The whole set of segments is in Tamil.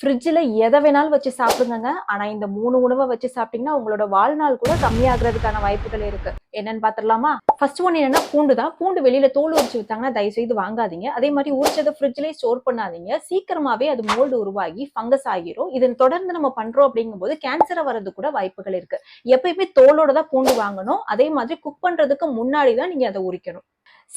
ஃப்ரிட்ஜில் எதை வேணாலும் வச்சு சாப்பிடுங்க ஆனால் இந்த மூணு உணவை வச்சு சாப்பிட்டீங்கன்னா உங்களோட வாழ்நாள் கூட கம்மியாகிறதுக்கான வாய்ப்புகள் இருக்கு. என்னன்னு பார்த்துடலாமா ஃபர்ஸ்ட் ஒன் என்னன்னா பூண்டு தான். பூண்டு வெளியில தோல் உரிச்சு விட்டாங்கன்னா தயவு செய்து வாங்காதீங்க. அதே மாதிரி உரிச்சதை ஃப்ரிட்ஜ்லேயே ஸ்டோர் பண்ணாதீங்க. சீக்கிரமாவே அது மோல்டு உருவாகி ஃபங்கஸ் ஆகிரும். இதன் தொடர்ந்து நம்ம பண்றோம் அப்படிங்கும்போது கேன்சரை வர்றது கூட வாய்ப்புகள் இருக்கு. எப்பயுமே தோலோட தான் பூண்டு வாங்கணும். அதே மாதிரி குக் பண்றதுக்கு முன்னாடி தான் நீங்க அதை உரிக்கணும்.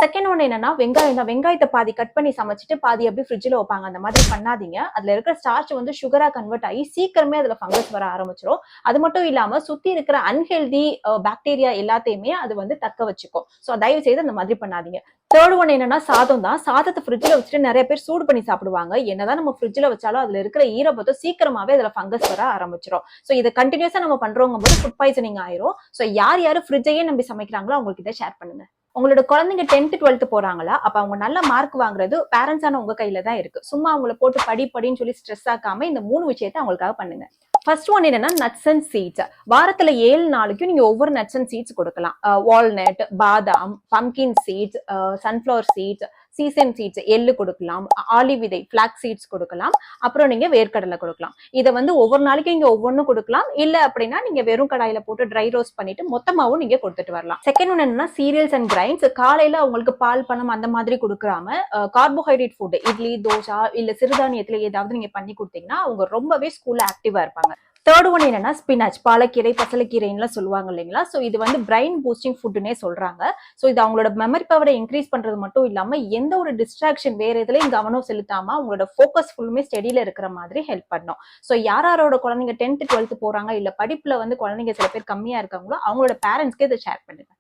செகண்ட் ஒன் என்னன்னா வெங்காயம் தான். வெங்காயத்தை பாதி கட் பண்ணி சமைச்சிட்டு பாதி அப்படியே ஃப்ரிட்ஜில் வைப்பாங்க. அந்த மாதிரி பண்ணாதீங்க. அதில் இருக்கிற ஸ்டார்ச் வந்து சுகராக கன்வெர்ட் ஆகி சீக்கிரமே அதில் ஃபங்கஸ் வர ஆரம்பிச்சிடும் அது மட்டும் இல்லாமல் சுற்றி இருக்கிற அன்ஹெல்தி பாக்டீரியா எல்லாத்தையுமே அது வந்து தக்க வச்சுக்கும். ஸோ தயவு செய்து அந்த மாதிரி பண்ணாதீங்க. தேர்ட் ஒன் என்னன்னா சாதம் தான். சாதத்தை ஃப்ரிட்ஜில் வச்சுட்டு நிறைய பேர் சூடு பண்ணி சாப்பிடுவாங்க. என்னதான் நம்ம ஃப்ரிட்ஜில் வச்சாலும் அதில் இருக்கிற ஈரப்பதம் சீக்கிரமாகவே அதில் ஃபங்கஸ் வர ஆரம்பிச்சிடும் ஸோ இதை கண்டினியூஸாக நம்ம பண்றவங்க போது ஃபுட் பாய்சனிங் ஆயிரும். ஸோ யார் யார் ஃப்ரிட்ஜையே நம்பி சமைக்கிறாங்களோ அவங்களுக்கு இதை ஷேர் பண்ணுங்க. உங்களோட குழந்தைங்க டென்த் டுவெல்த் போறாங்களா? அப்ப அவங்க நல்ல மார்க் வாங்குறது பேரண்ட்ஸான உங்க கையில தான் இருக்கு. சும்மா அவங்கள போட்டு படி படின்னு சொல்லி ஸ்ட்ரெஸ் ஆக்காம இந்த மூணு விஷயத்தை அவங்களுக்காக பண்ணுங்க. ஃபர்ஸ்ட் ஒன் என்னன்னா நட்ஸ் அண்ட் சீட்ஸ் வாரத்துல ஏழு நாளைக்கும் நீங்க ஒவ்வொரு நட்ஸ் அண்ட் சீட்ஸ் கொடுக்கலாம். வால்நட் பாதாம் pumpkin seeds sunflower seeds season seeds எள்ளு கொடுக்கலாம் ஆலி விதை ஃபிளாக் சீட்ஸ் கொடுக்கலாம் அப்புறம் நீங்க வேர்க்கடலை கொடுக்கலாம். இதை வந்து ஒவ்வொரு நாளைக்கும் இங்க ஒவ்வொன்றும் கொடுக்கலாம். இல்ல அப்படின்னா நீங்க வெறும் கடாயில போட்டு ட்ரை ரோஸ்ட் பண்ணிட்டு மொத்தமாவும் நீங்க கொடுத்துட்டு வரலாம். செகண்ட் ஒன் என்னன்னா சீரியல்ஸ் அண்ட் கிரைன்ஸ் காலையில அவங்களுக்கு பால் பணம் அந்த மாதிரி கொடுக்காம கார்போஹைட்ரேட் ஃபுட் இட்லி தோசை இல்ல சிறுதானியத்துல ஏதாவது நீங்க பண்ணி கொடுத்தீங்கன்னா அவங்க ரொம்பவே ஸ்கூல்ல ஆக்டிவா இருப்பாங்க. தேர்ட் ஒன் என்னன்னா ஸ்பினாச் பாலக்கீரை பசலக்கீரைன்னுலாம் சொல்லுவாங்க இல்லைங்களா? ஸோ இது வந்து பிரைன் பூஸ்டிங் ஃபுட்டுனே சொல்றாங்க. ஸோ இது அவங்களோட மெமரி பவரை இன்க்ரீஸ் பண்றது மட்டும் இல்லாம எந்த ஒரு டிஸ்ட்ராக்ஷன் வேற எதுலையும் கவனம் செலுத்தாம அவங்களோட ஃபோக்கஸ் ஃபுல்லுமே ஸ்டடியில இருக்கிற மாதிரி ஹெல்ப் பண்ணும். ஸோ யார் யாரோட குழந்தைங்க டென்த் டுவெல்த் போறாங்க இல்ல படிப்புல வந்து குழந்தைங்க சில பேர் கம்மியா இருக்காங்களோ அவங்களோட பேரண்ட்ஸ்க்கு இதை ஷேர் பண்ணுங்க.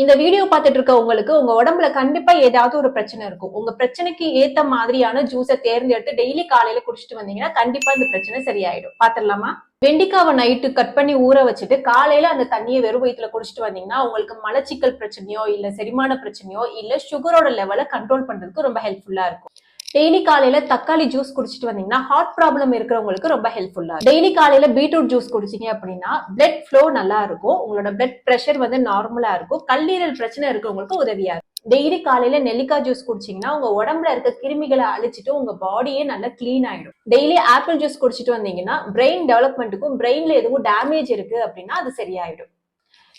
இந்த வீடியோ பார்த்துட்டு இருக்க உங்களுக்கு உங்க உடம்புல கண்டிப்பா ஏதாவது ஒரு பிரச்சனை இருக்கும். உங்க பிரச்சனைக்கு ஏத்த மாதிரியான ஜூஸை தேர்ந்தெடுத்து டெய்லி காலையில குடிச்சிட்டு வந்தீங்கன்னா கண்டிப்பா இந்த பிரச்சனை சரியாயிடும். பாத்திரலாமா வெண்டிக்காவை நைட்டு கட் பண்ணி ஊற வச்சுட்டு காலையில அந்த தண்ணியை வெறும் வயிற்றுல குடிச்சிட்டு வந்தீங்கன்னா உங்களுக்கு மலச்சிக்கல் பிரச்சனையோ இல்ல செரிமான பிரச்சனையோ இல்ல சுகரோட லெவலை கண்ட்ரோல் பண்றதுக்கு ரொம்ப ஹெல்ப்ஃபுல்லா இருக்கும். டெய்லி காலையில தக்காளி ஜூஸ் குடிச்சிட்டு வந்தீங்கன்னா ஹார்ட் ப்ராப்ளம் இருக்கிறவங்களுக்கு ரொம்ப ஹெல்ப்ஃபுல்லா டெய்லி காலையில பீட்ரூட் ஜூஸ் குடிச்சிங்க அப்படின்னா பிளட் ஃப்ளோ நல்லா இருக்கும். உங்களோட பிளட் ப்ரெஷர் வந்து நார்மலா இருக்கும். கல்லீரல் பிரச்சனை இருக்கிறவங்களுக்கு உதவியா இருக்கும். டெய்லி காலையில நெல்லிக்காய் ஜூஸ் குடிச்சீங்கன்னா உங்க உடம்புல இருக்க கிருமிகளை அழிச்சிட்டு உங்க பாடியே நல்லா கிளீன் ஆயிடும். டெய்லி ஆப்பிள் ஜூஸ் குடிச்சிட்டு வந்தீங்கன்னா பிரெயின் டெவலப்மெண்ட்டுக்கும் பிரெயின்ல எதுவும் டேமேஜ் இருக்கு அப்படின்னா அது சரியாயிடும்.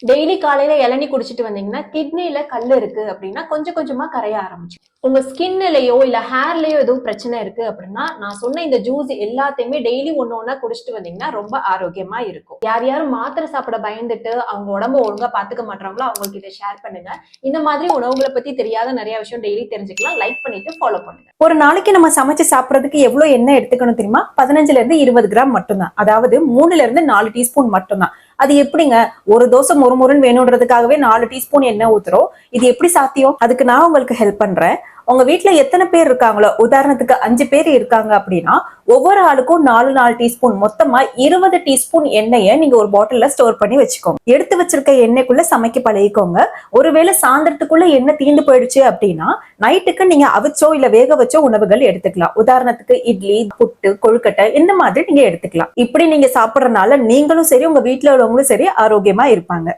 டெய்லி காலையில இளநீ குடிச்சிட்டு வந்தீங்கன்னா கிட்னில கல் இருக்கு அப்படின்னா கொஞ்சம் கொஞ்சமா கரைய ஆரம்பிச்சு. உங்க ஸ்கின்லயோ இல்ல ஹேர்லயோ எதுவும் பிரச்சனை இருக்கு அப்படின்னா நான் சொன்ன இந்த ஜூஸ் எல்லாத்தையுமே டெய்லி ஒன்னு ஒன்னா குடிச்சிட்டு வந்தீங்கன்னா ரொம்ப ஆரோக்கியமா இருக்கும். யார் யாரும் மாத்திரை சாப்பிட பயந்துட்டு அவங்க உடம்ப ஒழுங்கா பாத்துக்க மாட்டாங்களோ அவங்களுக்கு இதை ஷேர் பண்ணுங்க. இந்த மாதிரி உணவுகளை பத்தி தெரியாத நிறைய விஷயம் டெய்லி தெரிஞ்சுக்கலாம். லைக் பண்ணிட்டு ஃபாலோ பண்ணுங்க. ஒரு நாளைக்கு நம்ம சமைச்சு சாப்பிடறதுக்கு எவ்வளவு எண்ணெய் எடுத்துக்கணும் தெரியுமா? பதினஞ்சுல இருந்து இருபது கிராம் மட்டும்தான். அதாவது மூணுல இருந்து நாலு டீஸ்பூன் மட்டும்தான். அது எப்படிங்க? ஒரு தோசை மொறுமொறுன்னு வேணுன்றதுக்காகவே நாலு டீஸ்பூன் எண்ணெய் ஊத்துறோம். இது எப்படி சாத்தியம்? அதுக்கு நான் உங்களுக்கு ஹெல்ப் பண்றேன். உங்க வீட்டுல எத்தனை பேர் இருக்காங்களோ உதாரணத்துக்கு அஞ்சு பேர் இருக்காங்க அப்படின்னா ஒவ்வொரு ஆளுக்கும் நாலு நாலு டீஸ்பூன் மொத்தமா இருபது டீஸ்பூன் எண்ணெயை நீங்க ஒரு பாட்டில்ல ஸ்டோர் பண்ணி வச்சுக்கோங்க. எடுத்து வச்சிருக்க எண்ணெய்க்குள்ள சமைக்க பழகிக்கோங்க. ஒருவேளை சாயந்தரத்துக்குள்ள எண்ணெய் தீண்டு போயிடுச்சு அப்படின்னா நைட்டுக்கு நீங்க அவிச்சோ இல்ல வேக வச்சோ உணவுகள் எடுத்துக்கலாம். உதாரணத்துக்கு இட்லி புட்டு கொழுக்கட்டை இந்த மாதிரி நீங்க எடுத்துக்கலாம். இப்படி நீங்க சாப்பிடுறதுனால நீங்களும் சரி உங்க வீட்டுல உள்ளவங்களும் சரி ஆரோக்கியமா இருப்பாங்க.